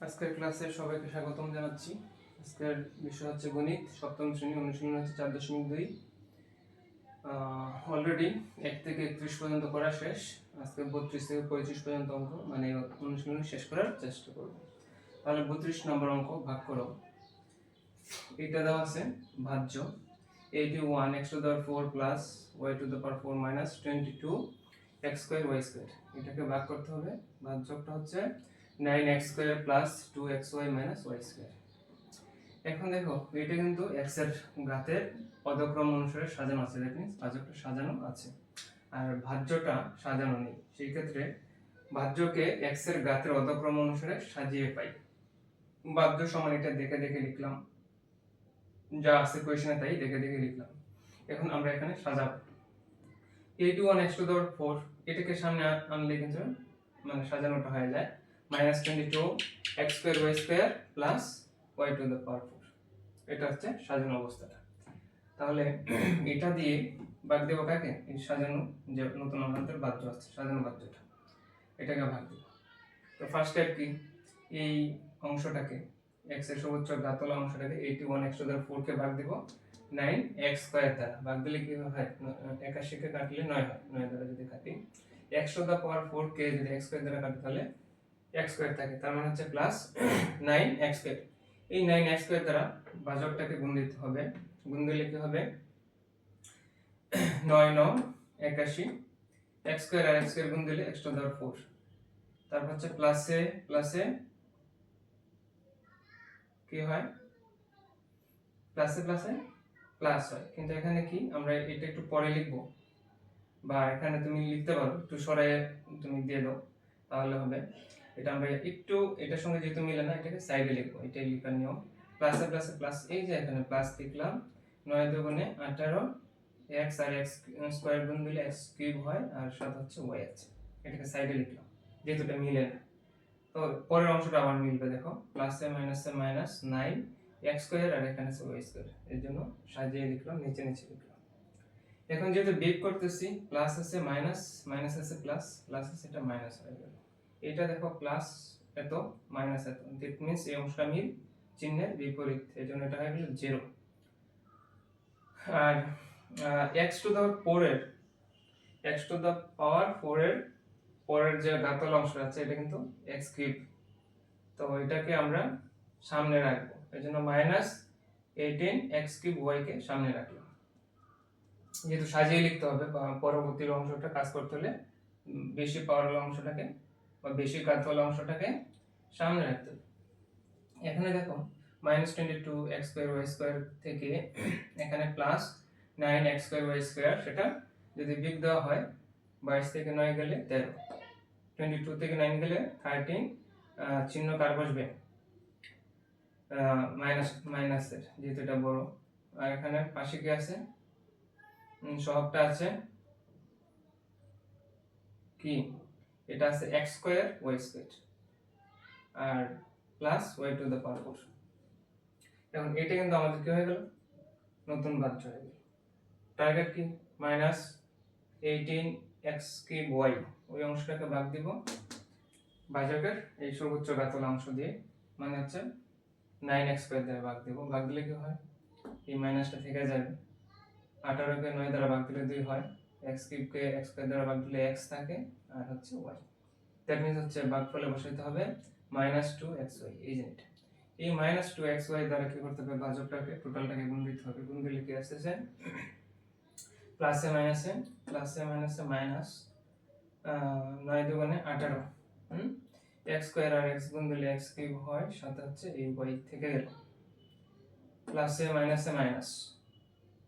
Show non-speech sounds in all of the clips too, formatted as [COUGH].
আজকের ক্লাসে সবাইকে স্বাগতম জানাচ্ছি। আজকের বিষয় হচ্ছে গণিত, সপ্তম শ্রেণি, অনুশীলন হচ্ছে চার দশমিক দুই। অলরেডি এক থেকে একত্রিশ পর্যন্ত করা শেষ, আজকে বত্রিশ থেকে পঁয়ত্রিশ পর্যন্ত অঙ্ক মানে অনুশীলন শেষ করার চেষ্টা করব। তাহলে বত্রিশ নম্বর অঙ্ক ভাগ করো। এটা দেওয়া আছে, ভাজ্য। এইটি ওয়ান এক্স টু দেওয়ার four plus y to the power four minus twenty two x square y square এটাকে ভাগ করতে হবে। ভাজ্যটা হচ্ছে nine x square plus two x y minus y square এখন দেখো, এটা কিন্তু এক্সের ঘাতের পদক্রম অনুসারে সাজানো আছে। দ্যাট মিনস ভাজ্যটা সাজানো আছে। আর ভাজ্যটা সাজানো নেই। সেই ক্ষেত্রে ভাজ্যকে এক্সের ঘাতের অধক্রম অনুসারে সাজিয়ে পাই। বাধ্য সমান এটা দেখে দেখে লিখলাম। যা আছে কোয়েশনে তাই দেখে দেখে লিখলাম। এখন আমরা এখানে সাজাবো। এইটি ওয়ান এক্স টু দেওয়ার ফোর এটাকে সামনে আনলে কিন্তু মানে সাজানোটা হয়ে যায়। Minus twenty two x square y square plus y to the power four এটা হচ্ছে সাজানো অবস্থাটা। তাহলে [CLEARS THROAT] এটা দিয়ে ভাগ দেবো কাকে? এই সাজানো যে নতুন আমাদের বাদ্য আছে, সাজানো বাদ্যটা এটাকে ভাগ দেবো। তো ফার্স্ট স্টেপ কি? এই অংশটাকে এক্সের সর্বোচ্চ গাতলা অংশটাকে eighty one x to the four কে ভাগ দেবো। নাইন এক্স স্কোয়ার দ্বারা। ভাগ দিলে কি হয়? একাশিকে কাটলে নয় হয়। নয় দ্বারা যদি কাটি x to the power four কে যদি এক্স স্কোয়ার দ্বারা কাটি, তাহলে এক্স স্কোয়ার থাকে। তার মানে হচ্ছে প্লাস নাইন এক্স স্কোয়ার এই নাইন এক্স স্কোয়ার দ্বারা ভাজকটাকে গুণ দিতে হবে। গুণ দিলে কি হবে? নয় ন একাশি। এক্স স্কোয়ার আর এক্স স্কোয়ার গুণ দিলে এক্স টু দেওয়ার ফোর তারপর হচ্ছে প্লাসে প্লাসে কি হয়? প্লাসে প্লাসে প্লাস হয়। কিন্তু এখানে কি? আমরা এটা একটু পরে লিখব। বা এখানে তুমি লিখতে পারো। একটু সরাই তুমি দিয়ে দাও। তাহলে হবে। এটা আমরা একটু এটার সঙ্গে যেহেতু মিলে না, এটাকে সাইডে লিখব। এটাই লিখার নিয়ম। প্লাসে প্লাসে প্লাস এই যে এখানে প্লাস লিখলাম নয় দুগুণে আঠারো এক্স আর এক্স স্কোয়ার গুণ দিলে এক্স কিউব হয়, আর সাত হচ্ছে ওয়াই আছে। এটাকে সাইডে লিখলাম, যেহেতু এটা মিলে না। তো পরের অংশটা আবার মিলবে, দেখো। প্লাসে মাইনাসে মাইনাস নাইন এক্স স্কোয়ার আর এখানে আছে ওয়াই স্কোয়ার এর জন্য সাজিয়ে লিখলাম, নিচে নিচে লিখলাম। এখন যেহেতু বিগ করতেছি প্লাস আছে মাইনাস মাইনাস আছে প্লাস প্লাস আছে, এটা মাইনাস হয়ে গেল। এটা দেখো প্লাস এত মাইনাস এত। দ্যাট মিনস এই অংশটা মিল চিহ্নের বিপরীত, এই জন্য এটা হয়ে গেল জিরো আর এক্স টু দ্য ফোরের এক্স টু দ্য পাওয়ার ফোরের পরের যে গাতল অংশ আছে, এটা কিন্তু এক্স কিউব তো এটাকে আমরা সামনে রাখব। এই জন্য মাইনাস এইটিন এক্স কিউব ওয়াইকে সামনে রাখলাম। যেহেতু সাজিয়ে লিখতে হবে, বা পরবর্তী অংশটা কাজ করতে হলে বেশি পাওয়ার অংশটাকে বা বেশি কাতল অংশটাকে সামনে রাখতে এখানে দেখো minus twenty two x square y square থেকে এখানে plus nine x square y square সেটা যদি বিগ দেওয়া হয়, বাইশ থেকে নয় গেলে তেরো। টোয়েন্টি টু থেকে নাইন গেলে থার্টিন চিহ্ন কার বসবে? মাইনাস মাইনাসের যেহেতু এটা বড়। আর এখানে পাশে কি আছে? সহগটা আছে কি? এটা আছে x square y square R plus y to the power four এখন এটা কিন্তু আমাদের কি হয়ে গেল? নতুন বাচ্চা হয়ে গেল। টার্গেট কি? Minus eighteen x cube y ওই অংশটাকে ভাগ দিব। ভাজকের এই সর্বোচ্চ গাতল অংশ দিয়ে মানে হচ্ছে নাইন স্কোয়ার দ্বারা ভাগ দিব। ভাগ দিলে কি হয়? এই মাইনাসটা থেকে যাবে আঠারোকে নয় দ্বারা ভাগ দিলে দুই হয়। এক্স কিউবকে এক্স স্কোয়ার দ্বারা ভাগ দিলে এক্স থাকে। আর হচ্ছে ওয়াই দ্যাট মিনস হচ্ছে ভাগফলে বসাইতে হবে মাইনাস টু এক্স ওয়াই এই যে এই মাইনাস টু এক্স ওয়াই দ্বারা কি করতে হবে? ভাজকটাকে টোটালটাকে গুণ দিতে হবে। গুণ দিলে কি আসতেছে? প্লাসে মাইনাসে প্লাসে মাইনাসে মাইনাস নয় দুগুণে আঠারো। হুম? এক্স স্কোয়ার আর এক্স গুণ দিলে এক্স কিউব হয় সাথে হচ্ছে এই ওয়াই থেকে গেল। প্লাসে মাইনাসে মাইনাস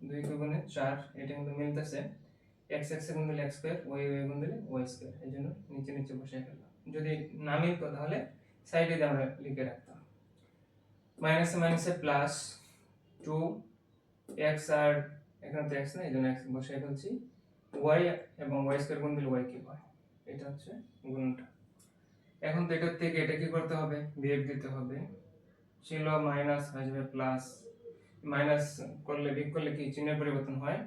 দুই দুগুণে চার, এটা কিন্তু মিলতেছে। এক্স এক্স গুণ দিলে এক্স স্কোয়ার ওয়াই ওয়াই গুণ দিলে ওয়াই স্কোয়ার এই জন্য নিচে নিচে বসে ফেললাম। যদি না মিলতো তাহলে সাইডে দিয়ে আমরা লিখে রাখতাম। মাইনাসে মাইনাসে প্লাস টু এক্স আর এখানে তো এক্স না এই জন্য এক্স বসে ফেলছি। ওয়াই এবং ওয়াই স্কোয়ার গুণ দিলে ওয়াই কি হয়? এটা হচ্ছে গুণটা। এখন তো এটার থেকে এটা কি করতে হবে? বিয়োগ দিতে হবে। ছিল মাইনাস যাবে প্লাস মাইনাস করলে বিয়োগ করলে কি? চিহ্নের পরিবর্তন হয়?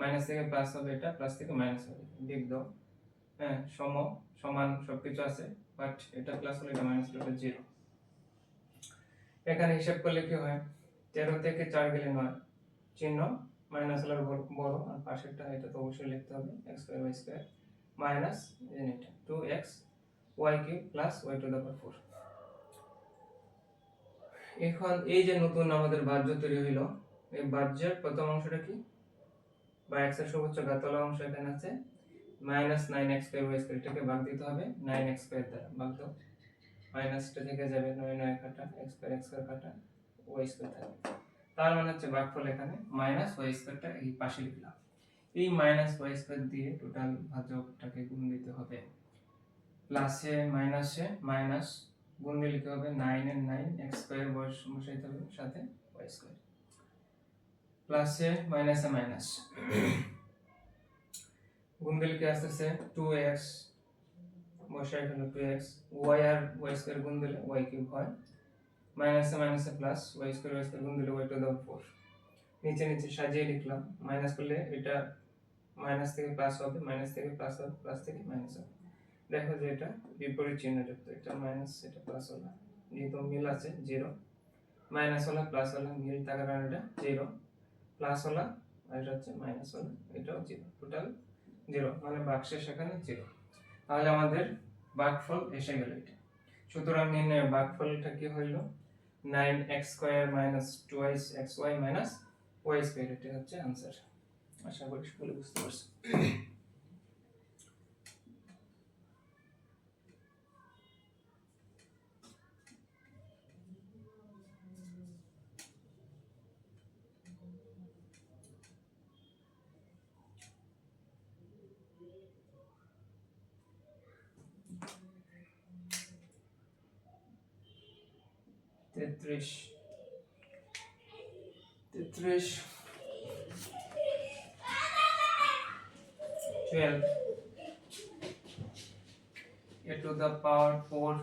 মাইনাস থেকে প্লাস হবে এটা প্লাস থেকে মাইনাস হবে। দাও। হ্যাঁ সম, সমান সবকিছু আছে বাট এটা প্লাস হলে এটা মাইনাস হলে জিরো এখানে হিসাব করলে কি হয়? তেরো থেকে চার গেলে নয়। চিহ্ন মাইনাস হলে বড় আর পাশেরটা এটা তো অবশ্যই লিখতে হবে x square y square minus এটা two x y cube plus y to the four এখন এই যে নতুন আমাদের বাহ্য তৈরি হইল, এই বাহ্যের প্রথম অংশটা কি? বা এক্সের সর্বোচ্চ গাতলা অংশ এখানে আছে minus nine x square y square এটাকে ভাগ দিতে হবে নাইন এক্স স্কোয়ার দ্বারা, ভাগ দাও। মাইনাসটা থেকে যাবে নয় নয় কাটা এক্স স্কোয়ার এক্স স্কোয়ার কাটা ওয়াই স্কোয়ার থাকবে। তার মানে হচ্ছে ভাগফল এখানে মাইনাস ওয়াই স্কোয়ারটা এই পাশে লিখলাম এই মাইনাস ওয়াই দিয়ে টোটাল ভাজকটাকে গুণ দিতে হবে। প্লাসে মাইনাসে মাইনাস গুণ দিয়ে লিখতে হবে? নাইন এর নাইন এক্স স্কোয়ার বয়স বসাইতে হবে, সাথে ওয়াই প্লাসে মাইনাসে মাইনাস গুণ দিলে কি আসতেছে? টু এক্স বসাই ফেলো টু এক্স ওয়াই আর ওয়াই স্কোয়ার গুণ দিলে ওয়াই কিউব হয়। মাইনাসে মাইনাসে plus y square y square গুণ দিলে ওয়াই টু দাও ফোর নিচে নিচে সাজিয়ে লিখলাম। মাইনাস করলে এটা মাইনাস থেকে প্লাস হবে মাইনাস থেকে প্লাস হবে প্লাস থেকে মাইনাস হবে। দেখো যে এটা বিপরীত চিহ্ন যুক্ত এটা মাইনাস এটা প্লাস হলো। যেহেতু মিল আছে জিরো মাইনাস হলো প্লাস হলো, মিল থাকার কারণে এটা জিরো প্লাস হলো, আর এটা হচ্ছে মাইনাস হলো, এটাও জিরো টোটাল জিরো মানে বাক্সের সেখানে জিরো তাহলে আমাদের বাঘফল এসে গেল এটা। সুতরাং নির্ণয় বাঘফলটা কি হইল? Nine x square minus twice x y minus y square এটা হচ্ছে আনসার আশা করি সকলে বুঝতে পারছ তেত্রিশ তেত্রিশ twelve a to the power four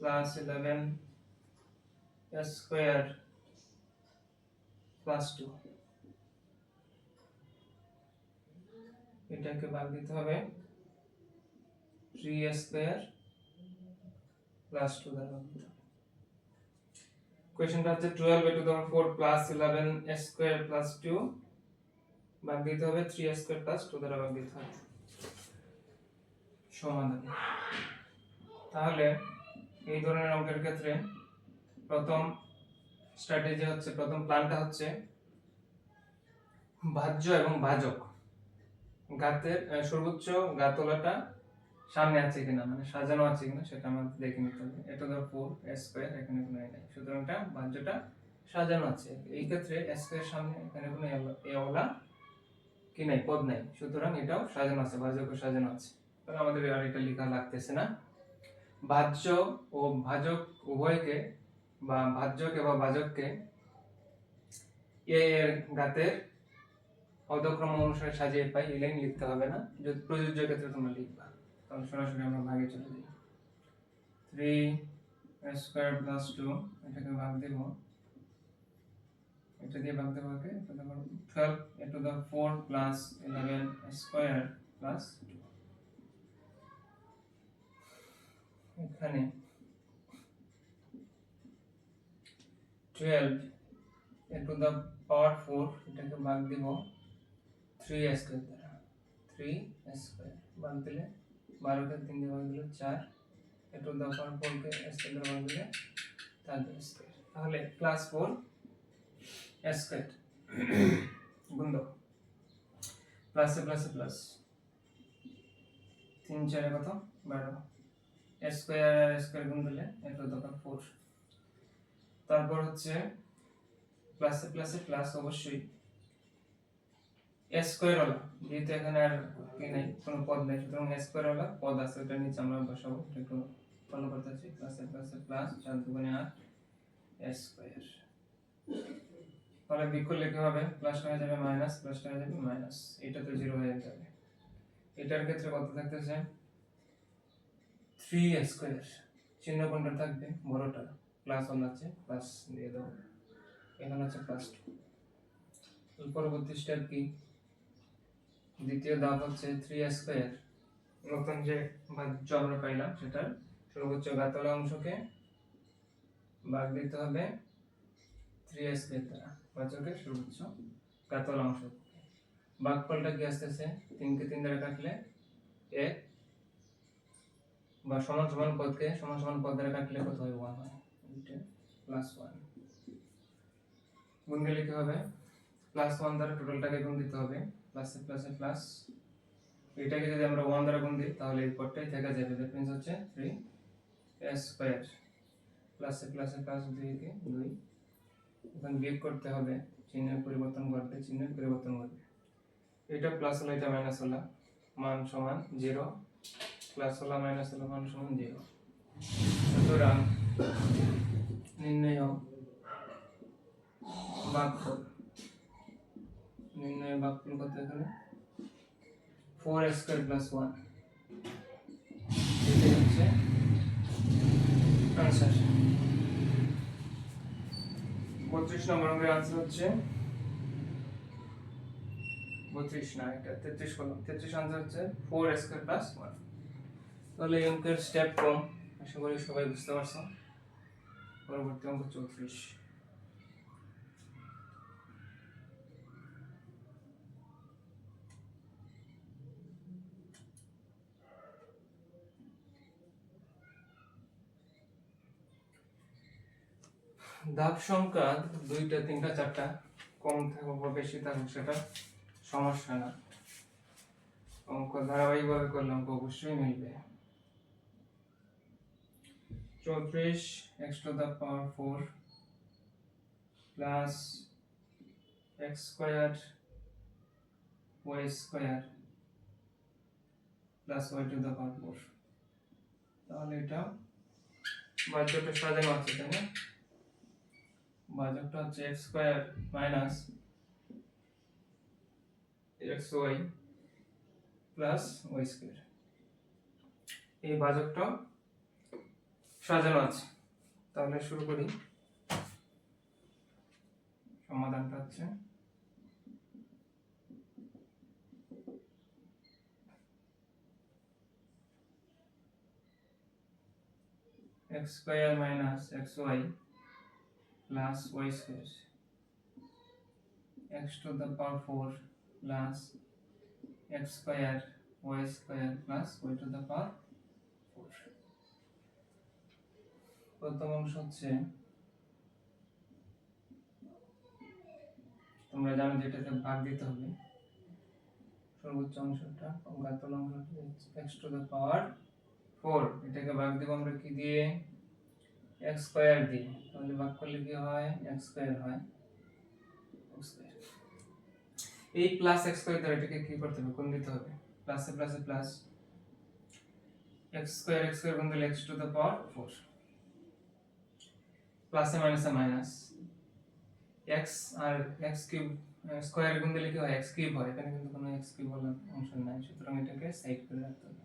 plus eleven a square plus two এটাকে ভাগ দিতে হবে থ্রি স্কোয়ার প্লাস টু দ্বারা হচ্ছে twelve a to four plus eleven square plus two ভাগ দিতে হবে থ্রি স্কোয়ার প্লাস টু দ্বারা ভাগ দিতে হবে। সমাধান তাহলে এই ধরনের অঙ্কের ক্ষেত্রে প্রথম স্ট্র্যাটেজি হচ্ছে, প্রথম প্ল্যানটা হচ্ছে ভাজ্য এবং ভাজক। গাতের সর্বোচ্চ গাতলাটা সামনে আছে কিনা মানে সাজানো আছে কিনা, সেটা আমাদের দেখে নিতে হবে। এটা ধর ফোর স্কোয়ার এখানে কোনো নাই। সুতরাং এটা বাহ্যটা সাজানো আছে। এই ক্ষেত্রে স্কোয়ার সামনে, এখানে কোনো এওলা কি নাই, পদ নাই। সুতরাং এটাও সাজানো আছে ভাজকও সাজানো আছে। তাহলে আমাদের আর এটা লেখা লাগতেছে না। ভাজ্য ও ভাজক উভয়কে বা ভাজ্যকে বা ভাজককে এ এর গাতের অধক্রম অনুসারে সাজিয়ে পাই, এই লাইন লিখতে হবে না। যদি প্রযোজ্য ক্ষেত্রে তোমরা লিখবা। তাহলে সরাসরি আমরা ভাগে চলে যাই। থ্রি স্কোয়ার প্লাস টু এটাকে ভাগ দেব। এটা দিয়ে ভাগ দেবো okay twelve a to the four plus eleven square plus এখানে twelve a to the power four এটাকে ভাগ দিব থ্রি স্কোয়ার দ্বারা। থ্রি স্কোয়ার ভাগ দিলে বারোকে তিন দিয়ে ভাগ দিলে চার। এ টু দ্য পাওয়ার ফোরকে স্কোয়ার ভাগ দিলে তার স্কোয়ার তাহলে প্লাস ফোর স্কোয়ার গুণ দাও। প্লাসে প্লাসে প্লাস তিন চারে কত? বারো। স্কোয়ার স্কোয়ার গুণ দিলে এ টু ফোর তারপর হচ্ছে প্লাসে প্লাসে প্লাস অবশ্যই স্কোয়ার ওলা যেহেতু এখানে আর কি নাই, কোনো পদ নেই, সুতরাং স্কোয়ার ওলা পদ আছে ওটা নিচে আমরা বসাবো একটু ফলো করতে আছি প্লাসে প্লাসে প্লাস চার দুগুণে আট স্কোয়ার তাহলে বিক কি হবে প্লাস হয়ে যাবে মাইনাস প্লাস হয়ে যাবে মাইনাস এটা তো জিরো হয়ে যাবে। এটার ক্ষেত্রে কত থাকতেছে থ্রি স্কোয়ার চিহ্ন কোনটা থাকবে? বড়টা প্লাস ওয়ান আছে প্লাস দিয়ে দাও এখানে আছে প্লাস টু পরবর্তী স্টেপ কি? দ্বিতীয় ধাপ হচ্ছে থ্রি স্কোয়ার নতুন যে ভাজ্য আমরা পাইলাম সেটার সর্বোচ্চ গাতলা অংশকে ভাগ দিতে হবে থ্রি স্কোয়ার দ্বারা। বাচকের সর্বোচ্চ কাতল অংশ। বাঘ ভাগফলটা কি আসতেছে? তিনকে তিন দ্বারা কাটলে এক বা সমান সমান পদকে সমান সমান পদ দ্বারা কাটলে কত হয়? ওয়ান হয়। প্লাস ওয়ান গুণ দিলে কি হবে? প্লাস ওয়ান দ্বারা টোটালটাকে গুণ দিতে হবে। প্লাসে প্লাসে প্লাস এটাকে যদি আমরা ওয়ান দ্বারা গুণ দিই, তাহলে এই পদটাই থেকে যাবে। দ্যাট মিন্স হচ্ছে থ্রি এস স্কোয়ার প্লাসে প্লাসে প্লাস দুইকে দুই এখন বিয়োগ করতে হবে, চিহ্নের পরিবর্তন করতে চিহ্নের পরিবর্তন করবে এটা প্লাস হলো, এটা মাইনাস হলো, মান সমান জিরো প্লাস হলো মাইনাস হলো, মান সমান জিরো সুতরাং নির্ণয় বাঘফল নির্ণয় বাঘফল কত এখানে? ফোর স্কোয়ার প্লাস ওয়ান হচ্ছে আনসার বত্রিশ নম্বর অঙ্কের আনসার হচ্ছে বত্রিশ না, এটা তেত্রিশ কলম তেত্রিশ আনসার হচ্ছে ফোর স্কোয়ার প্লাস ওয়ান তাহলে এই অঙ্কের স্টেপ কম। আশা করি সবাই বুঝতে পারছ। পরবর্তী অঙ্ক চৌত্রিশ। ধাপ সংখ্যা দুইটা, তিনটা, চারটা, কম থাকুক বা বেশি থাকুক, সেটা সমস্যা না। অঙ্ক ধারাবাহিকভাবে করলে অঙ্ক অবশ্যই মিলবে। চৌত্রিশ x to the power four plus x square y square plus y to the power four তাহলে এটা বাদ্যটা সাজানো আছে, তাই না? ভাজকটা হচ্ছে x square minus x y plus y square এই ভাজকটা সাজানো আছে। তাহলে শুরু করি। সমাধানটা হচ্ছে x square minus x y plus y square x to the power 4 plus x square y square plus y to the power 4 প্রথম অংশ হচ্ছে তোমরা জানো যে এটাকে ভাগ দিতে হবে সর্বোচ্চ অংশটা গাতল অংশটা x to the power 4 এটাকে ভাগ দেব আমরা কি দিয়ে এক্স স্কোয়ার দিয়ে তাহলে ভাগ করলে কি হয়? এক্স স্কোয়ার হয়। এই প্লাস এক্স স্কোয়ার দ্বারা এটাকে কি করতে হবে? গুণ দিতে হবে। প্লাসে প্লাসে plus x square x square গুণ দিলে x to the power four প্লাসে মাইনাসে মাইনাস এক্স আর এক্স কিউব স্কোয়ার গুণ দিলে কি হয়? এক্স কিউব হয়। এখানে কিন্তু কোনো এক্স কিউব বলার অংশ নাই। সুতরাং এটাকে সাইড করে রাখতে হবে।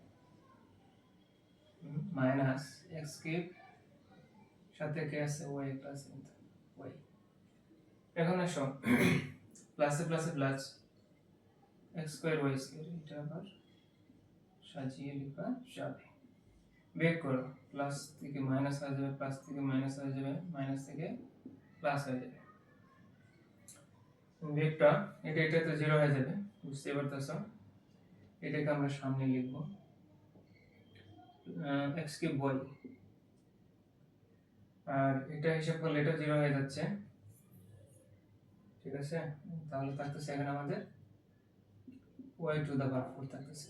মাইনাস এক্স কিউব সাথে কে আছে ওয়াই প্লাস ওয়াই এখন আসো প্লাসে প্লাসে plus x square y square এটা আবার সাজিয়ে লেখা যাবে বের করো প্লাস থেকে মাইনাস হয়ে যাবে প্লাস থেকে মাইনাস হয়ে যাবে মাইনাস থেকে প্লাস হয়ে যাবে বেগটা এটা এটা তো জিরো হয়ে যাবে বুঝতে পারতেছ এটাকে আমরা সামনে লিখব এক্স কিউব ওয়াই আর এটা হিসাব করলে এটা জিরো হয়ে যাচ্ছে। ঠিক আছে? তাহলে থাকতেছে এখানে আমাদের y to the power four থাকতেছে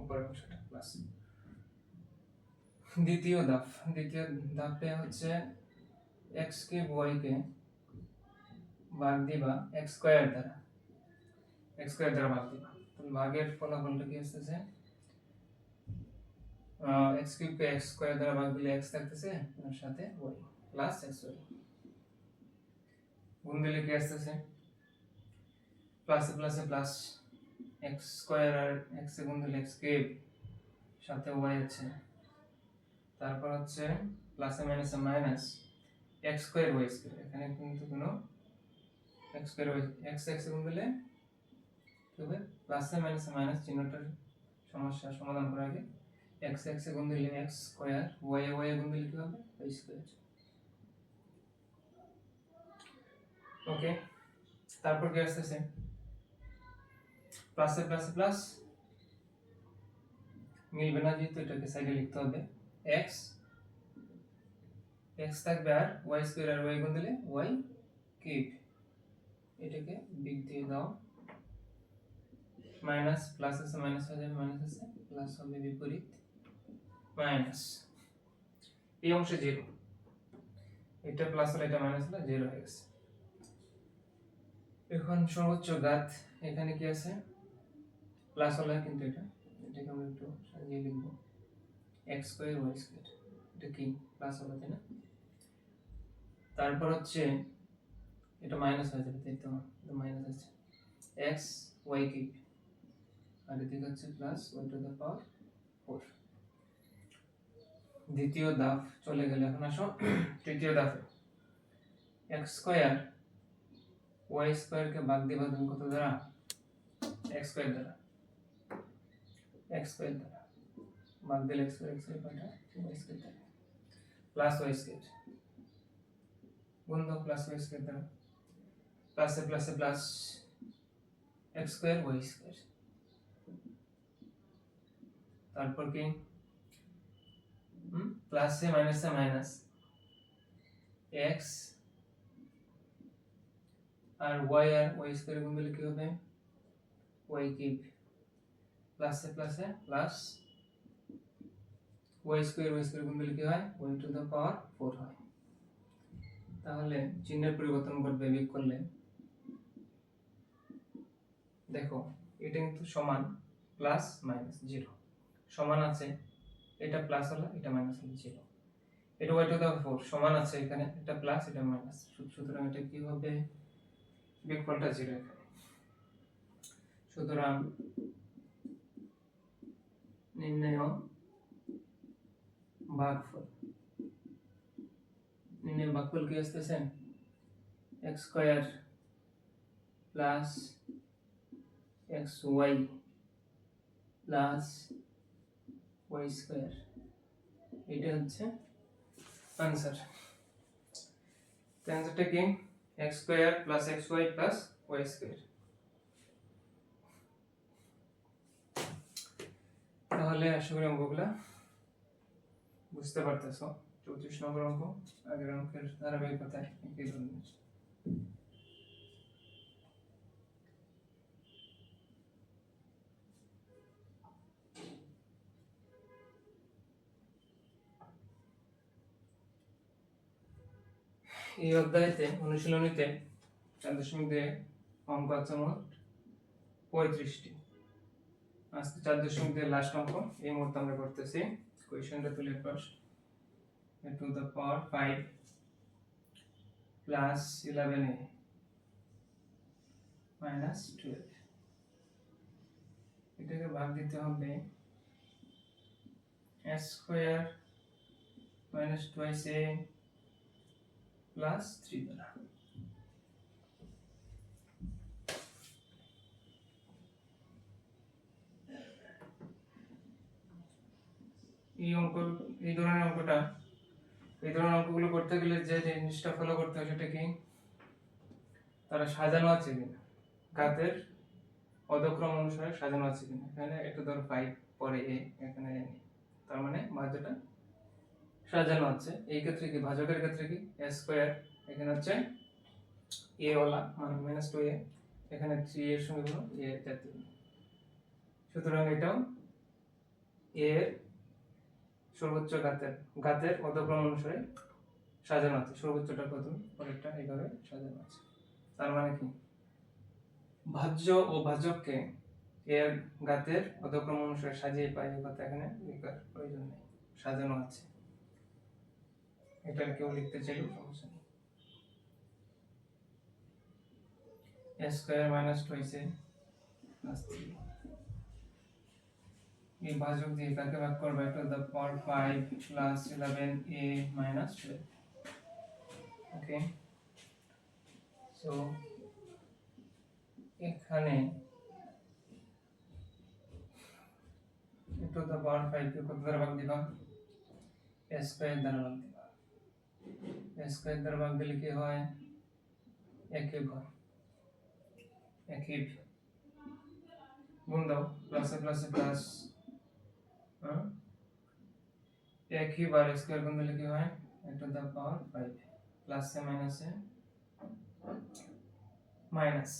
উপরের অংশটা প্লাস দ্বিতীয় ধাপ। দ্বিতীয় ধাপে হচ্ছে এক্স কে ওয়াই কে ভাগ দিবা এক্স স্কোয়ার দ্বারা। এক্স স্কোয়ার দ্বারা ভাগ দিবা। ভাগের ফলাফলটা কি আসতেছে? এক্স কিউবকে এক্স স্কোয়ার দ্বারা ভাগ দিলে এক্স থাকতেছে আর সাথে ওয়াই প্লাস এক্স ওয়াই গুণ দিলে কি আসতেছে? প্লাসে প্লাসে প্লাস এক্স স্কোয়ার আর এক্স গুণ দিলে এক্স কিউব, সাথে ওয়াই আছে। তারপর হচ্ছে প্লাসে মাইনাসে minus x square y square, এখানে কিন্তু কোনো x square y x x গুণ দিলে কি হবে প্লাসে মাইনাসে মাইনাস চিহ্নটার সমস্যা সমাধান করার আগে এক্স এক্সে গুণ দিলে এক্স স্কোয়ার ওয়াই ওয়াই গুণ দিলে কী হবে? ওয়াই স্কোয়ার ওকে তারপর কি আসতেছে? প্লাসে প্লাসে প্লাস মিলবে না যেহেতু এটাকে সাইডে লিখতে হবে। এক্স এক্স থাকবে আর ওয়াই স্কোয়ার আর ওয়াই গুণ দিলে ওয়াই কিউব এটাকে বিগ দিয়ে দাও। মাইনাস প্লাস আছে মাইনাস হয়ে যাবে মাইনাস আছে প্লাস হবে বিপরীত। মাইনাস এই অংশে জিরো। এটা প্লাস হলে এটা মাইনাস হলে জিরো হয়ে গেছে। এখন সর্বোচ্চ ঘাত এখানে কি আছে? প্লাস হলে কিন্তু এটা। এটাকে আমরা একটু সাজিয়ে লিখব। এক্স স্কোয়ার ওয়াই স্কোয়ার এটা কি? প্লাস হলো তাই না? তারপর হচ্ছে এটা মাইনাস হয়ে যাবে, তাই তো? এটা মাইনাস আছে। এক্স ওয়াই কিউব আর এদিকে হচ্ছে plus y to the power four দ্বিতীয় ধাপ চলে গেলে। এখন আসো। [CLEARS THROAT] তৃতীয় ধাপে। এক্স স্কোয়ার ওয়াই স্কোয়ারকে বাদ দিয়ে বাদ কত দ্বারা? এক্স স্কোয়ার দ্বারা। এক্স স্কোয়ার দ্বারা। বাদ দিলে এক্স স্কোয়ার এক্স স্কোয়ার কয়টা ওয়াই স্কোয়ার দ্বারা। প্লাস ওয়াই স্কোয়ার গুণ দাও প্লাস ওয়াই স্কোয়ার দ্বারা। প্লাসে প্লাসে plus x square y square তারপর কি? প্লাসে মাইনাসে মাইনাস এক্স আর ওয়াই আর ওয়াই স্কোয়ার গুণ দিলে কি হবে? ওয়াই কিউব প্লাসে প্লাসে plus y square y square গুণ দিলে কি হয়? Y to the power four হয়। তাহলে চিহ্নের পরিবর্তন করবে বিয়োগ করলে। দেখো, এটা কিন্তু সমান প্লাস মাইনাস জিরো সমান আছে এটা প্লাস হলো, এটা মাইনাস হলো জিরো এটা ওয়াই টু দ্য ফোর সমান আছে এখানে, এটা প্লাস এটা মাইনাস সুতরাং এটা কি হবে? বিয়োগফলটা জিরো এখানে। সুতরাং নির্ণয় ভাগফল নির্ণয় ভাগফল কি আসতেছে? X square plus x y plus y square এটা হচ্ছে আনসার তো অ্যান্সারটা কি? Plus x y plus y square তাহলে আশা করি অঙ্কগুলা বুঝতে পারতেছো। চৌত্রিশ নম্বর অঙ্ক, আগের অঙ্কের ধারাবাহিকতায় একই ধরনের। এই অধ্যায়তে, অনুশীলনীতে চার দশমিক দুই অঙ্ক আছে মোট পঁয়ত্রিশটি। আজকে চার দশমিক দুই লাস্ট অঙ্ক, এই মুহূর্তে আমরা করতেছি কোয়েশনটা তুলে first to the power five plus eleven a minus twelve এটাকে ভাগ দিতে হবে square minus twice a plus three দ্বারা এই অঙ্ক, এই ধরনের অঙ্কটা, এই ধরনের অঙ্কগুলো করতে গেলে যে জিনিসটা ফলো করতে হয় সেটা কি? তারা সাজানো আছে কিনা? গাতের অধক্রম অনুসারে সাজানো আছে কিনা? এখানে একটু ধর ফাইভ পরে এ এখানে তার মানে ভাজ্যটা সাজানো আছে। এই ক্ষেত্রে কি? ভাজকের ক্ষেত্রে কি? এ স্কোয়ার এখানে হচ্ছে এ ওয়ালা মানে মাইনাস টু এ এখানে থ্রি এর সঙ্গে কোনো এ জাতীয়। সুতরাং এটাও এর সর্বোচ্চ গাতের গাতের অধক্রম অনুসারে সাজানো আছে। সর্বোচ্চটা প্রথম, পরেরটা এইভাবে সাজানো আছে। তার মানে কি? ভাজ্য ও ভাজককে এর গাতের অধক্রম অনুসারে সাজিয়ে পাই কথা এখানে প্রয়োজন নেই। সাজানো আছে। এটা কেউ লিখতে চাইলেও সমস্যা নেই। এ স্কোয়ার মাইনাস টুয়াইসে প্লাস থ্রি এই ভাজক দিয়ে কাকে ভাগ করবে? To the power five plus eleven a minus twelve okay so এখানে টু দ্য পাওয়ার ফাইভ কে কত দ্বারা ভাগ দিবা? এ স্কোয়ার দ্বারা ভাগ দিবা। স্কোয়ার দ্বারা ভাগ দিলে কি হয় একে ঘর একই গুণ দাও প্লাসে প্লাসে প্লাস হ্যাঁ এক কিউব আর স্কোয়ার গুণ দিলে কি হয় a to the power five প্লাসে মাইনাসে মাইনাস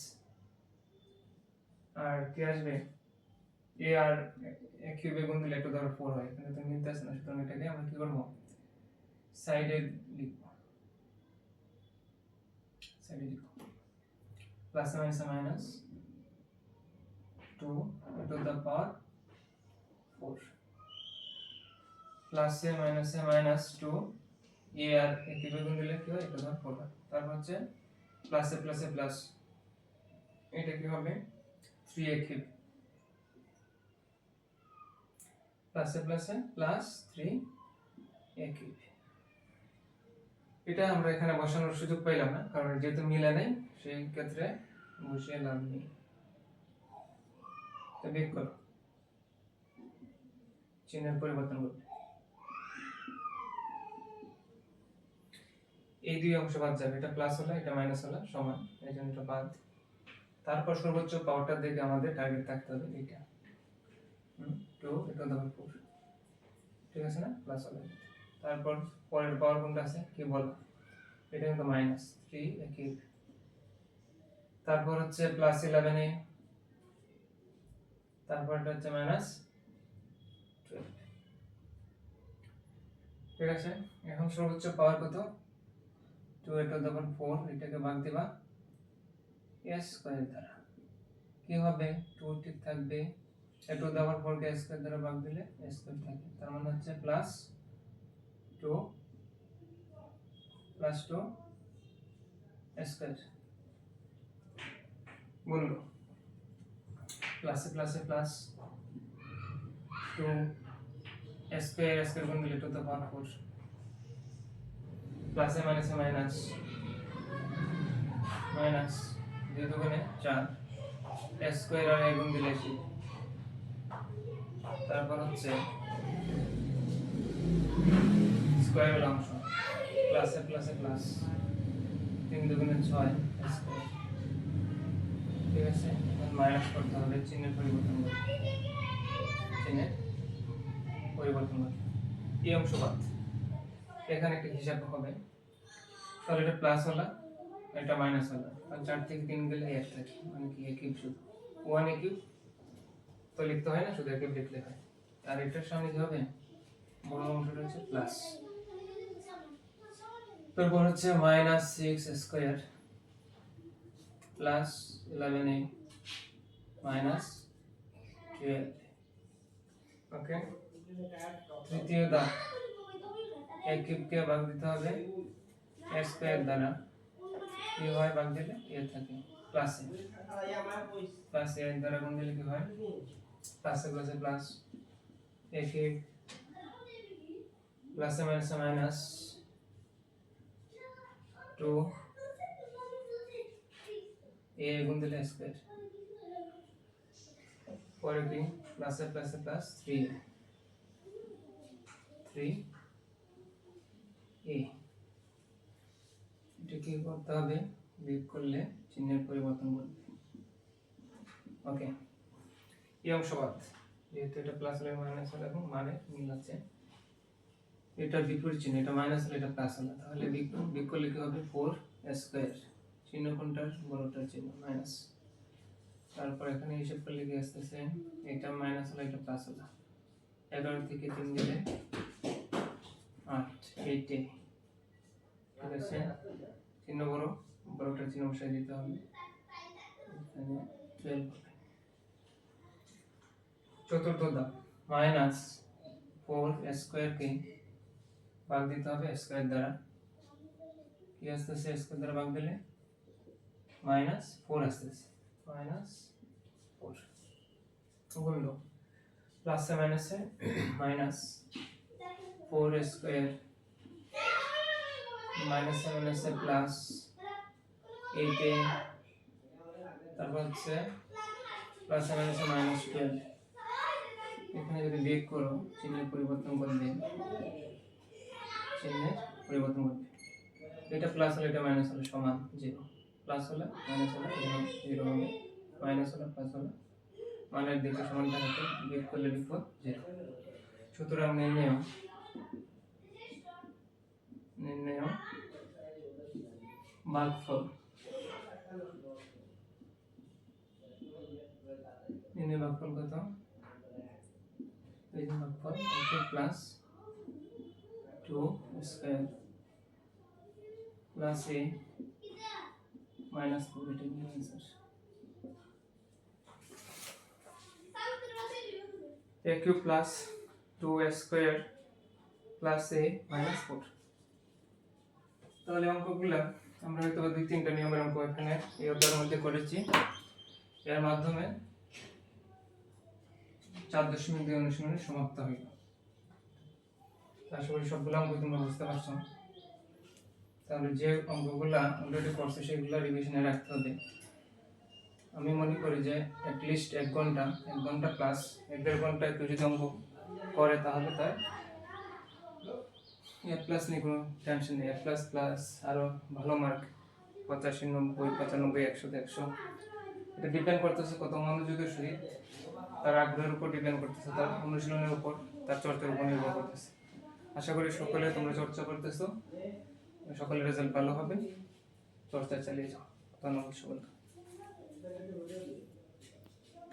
আর কি আসবে এ আর এ কিউবে গুণ দিলে a to the power four হয় কিন্তু তুমি নিতে আসে না সুতরাং এটাকে আমরা কি করব সাইডে লিখব সাইডে লিখব প্লাসে মাইনাসে minus two to the power four প্লাসে মাইনাসে মাইনাস টু এ আর এ কিউবে গুণ দিলে কি হয়? এটা ফোর তারপর হচ্ছে প্লাসে প্লাসে প্লাস এটা কি হবে? থ্রি এ কিউব প্লাসে প্লাসে প্লাস থ্রি এ কিউব এটা আমরা এখানে বসানোর সুযোগ পাইলাম না, কারণ যেহেতু মিলে নেই, সেই ক্ষেত্রে বসিয়ে লাভ নেই। চিহ্নের পরিবর্তন করবে এই দুই অংশ বাদ যাবে, এটা প্লাস হলে, এটা মাইনাস হলে সমান, এই জন্য এটা বাদ। তারপর সর্বোচ্চ পাওয়ারটার দিকে আমাদের টার্গেট থাকতে হবে এইটা। টু এটা ঠিক আছে না? প্লাস হবে তারপর পরের পাওয়ার কোনটা আছে? কি বল? এটা কিন্তু মাইনাস থ্রি একই। তারপর হচ্ছে প্লাস ইলেভেন এ। তারপর এটা হচ্ছে মাইনাস ঠিক আছে? এখন সর্বোচ্চ পাওয়ার কত? টু এটা তখন ফোর এটাকে ভাগ দিবা। এস স্কোয়ার দ্বারা। কি হবে? টু ঠিক থাকবে। এ টু দেওয়ার ফোর কে স্কোয়ার দ্বারা ভাগ দিলে স্কোয়ার থাকে। তার মানে হচ্ছে plus two plus two square গুণলো প্লাসে প্লাসে প্লাস টু স্কোয়ার স্কোয়ার গুণ দিলে টু দ্য পাওয়ার ফোর প্লাসে মাইনাসে মাইনাস মাইনাস দুই দুগুণে চার। স্কোয়ার আর এ গুণ দিলে তারপর হচ্ছে স্কোয়ারের অংশ প্লাসে প্লাসে প্লাস তিন দুগুণে ছয় ঠিক আছে? মাইনাস করতে হবে, চিহ্নের পরিবর্তন করতে পরিবর্তন করতে এই অংশ বাদ এখানে একটা হিসাব হবে। তাহলে এটা প্লাস হলো, এটা মাইনাস হলো। আর চার থেকে তিন গেলে এক থাকে মানে কি a cube one a cube, তো লিখতে হয় না, শুধু এ কিউব লিখলে হয়। আর এটার সামনে কি হবে? বড় অংশটা হচ্ছে প্লাস তারপর হচ্ছে minus six square plus eleven a minus twelve okay তৃতীয় দাগ। এক কিউবকে ভাগ দিতে হবে। এ স্কোয়ার দ্বারা। কি হয়? ভাগ দিলে এ থাকে। প্লাসে প্লাস এর দ্বারা গুণ দিলে কি হয়? প্লাসে প্লাসে প্লাস এ কিউব প্লাসে মাইনাসে মাইনাস টু এ গুণ দিলে স্কোয়ার। পরে কি? প্লাসে প্লাসে প্লাস থ্রি থ্রি এ এটা কি করতে হবে? বিয়োগ করলে চিহ্নের পরিবর্তন করবে। ওকে এই অংশ বাদ যেহেতু এটা প্লাস হলে মাইনাস হলে এবং মানে মিল আছে। এটা বিপরীত চিহ্ন, এটা মাইনাস হলে এটা প্লাস হলে তাহলে বিয়োগ করলে কি হবে? ফোর স্কোয়ার চিহ্ন কোনটার? বড়টার চিহ্ন মাইনাস তারপর এখানে হিসাব করলে কি আসতেছে? এটা মাইনাস হলে এটা প্লাস হলো এগারো থেকে তিন গেলে আট এইটে ঠিক আছে? চিহ্ন বড়, বড়টার চিহ্ন বসাই দিতে হবে। এখানে টুয়েলভ চতুর্থ দাম মাইনাস ফোর স্কোয়ারকে ভাগ দিতে হবে স্কোয়ার দ্বারা। কি আসতেছে? স্কোয়ার দ্বারা ভাগ দিলে? মাইনাস ফোর আসতেছে। মাইনাস ফোর গুণ প্লাসে মাইনাসে মাইনাস ফোর স্কোয়ার মাইনাসে মাইনাসে প্লাস এইটে তারপর হচ্ছে প্লাসে মাইনাসে মাইনাস টুয়েলভ এখানে যদি বিয়োগ করো, চিহ্নের পরিবর্তন করবে চিহ্নের পরিবর্তন করবে। এটা প্লাস হলে এটা মাইনাস হলে সমান জিরো প্লাস হলে মাইনাস হলে জিরো হবে মাইনাস হলো প্লাস হলো মানের দিকে সমান থাকাতে বিয়োগ করলে বিপদ জিরো সুতরাং নির্ণয়। নির্ণয়। ভাগফল নির্ণয় ভাগফল কত? ভাগফল plus two square plus a minus four এটা নিয়ে answer a cube plus 2 square plus a minus 4 তাহলে অঙ্কগুলো আমরা হয়তো দুই তিনটা নিয়মের অঙ্ক এখানে এই অধ্যায়ের মধ্যে করেছি। এর মাধ্যমে চার দশমিক দুই অনুশীলনে সমাপ্ত হইল। আশা করি সবগুলো অঙ্ক তোমরা বুঝতে পারছ। তাহলে যে অঙ্কগুলা অলরেডি করছে সেগুলো রিভিশনে রাখতে হবে। আমি মনে করি যে অ্যাটলিস্ট এক ঘণ্টা এক ঘণ্টা প্লাস এক দেড় ঘণ্টা কেউ যদি অঙ্ক করে তাহলে তার এ প্লাস নিয়ে কোনো টেনশন নেই। এ প্লাস প্লাস আরও ভালো মার্ক পঁচাশি, নব্বই, পঁচানব্বই, একশো একশো। এটা ডিপেন্ড করতেছে কত মনোযোগের সহিত, তার আগ্রহের উপর ডিপেন্ড করতেছে, তার অনুশীলনের উপর, তার চর্চার উপর নির্ভর করতেছে। আশা করি সকলে তোমরা চর্চা করতেছো। সকলের রেজাল্ট ভালো হবে। চর্চা চালিয়ে যাও। ধন্যবাদ সকলকে।